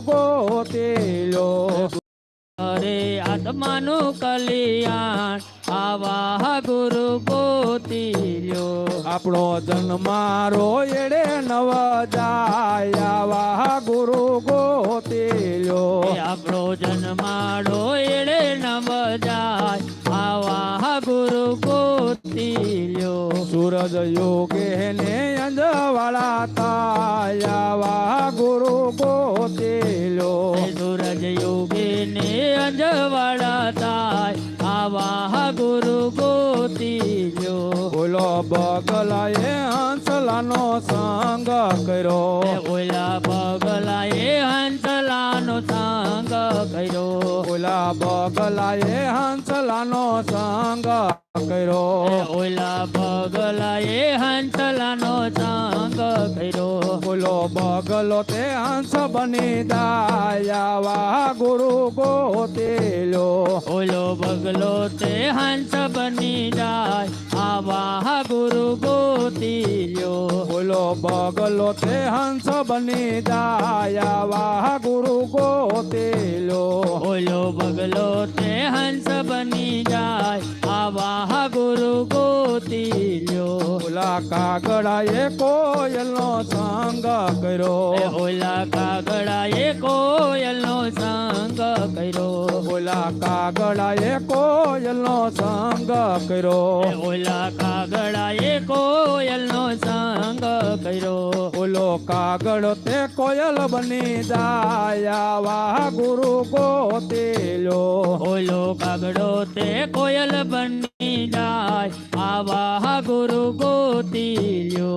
ગોતેલો અરે આત્માનું કલ્યાણ આવા ગુરુ ગોતિલ્યો આપણો જન્મારો એડે નવ જાય આવા ગુરુ ગોતેલો. એ આપણો જન્મારો એડે નવ જાય આવા ગુરુ ગોતિલ્યો સૂરજ યોગે ને અંજવાળા તાયા ગુરુ ગોતેલો સૂરજ યોગી ને અંજવાડા થાય. આવા ગુરુ ગોતીલો બોલો બગલાએ હંસલાનો સંગ કર્યો. બોલા બગલાએ હંસલાનો સંગ કર્યો. ઓલા બગલાએ હંસલાનો સંગ કર્યો. ઓલા બગલાએ હંસલાનો સંગ કર્યો. બોલો બગલો તે હંસ બની દાયા ગુરુ ગોતેલો. ઓલો બગલો તે હંસ બની જાય આવા ગુરુ ગોતિલ્યો બોલો બગલો તે હંસ બની દાયા ગુરુ ગોતેલો. ઓલો બગલો તે હંસ બની જાય. આવા ગુરુ ગોતિલ્યો ઓલા કાગડાએ કોયલનો સંગ કર્યો. એ ઓલા કાગડાએ કોયલનો સંગ કર્યો. ઓલા કાગડાએ કોયલનો સંગ કર્યો. ઓલા કાગડાએ કર્યો ઓલો કાગળ તે કોયલ બની દાયા ગુરુ ગોતેલો ઓલો કાગડો તે કોયલ બની જાય. આવા ગુરુ ગોતિલ્યો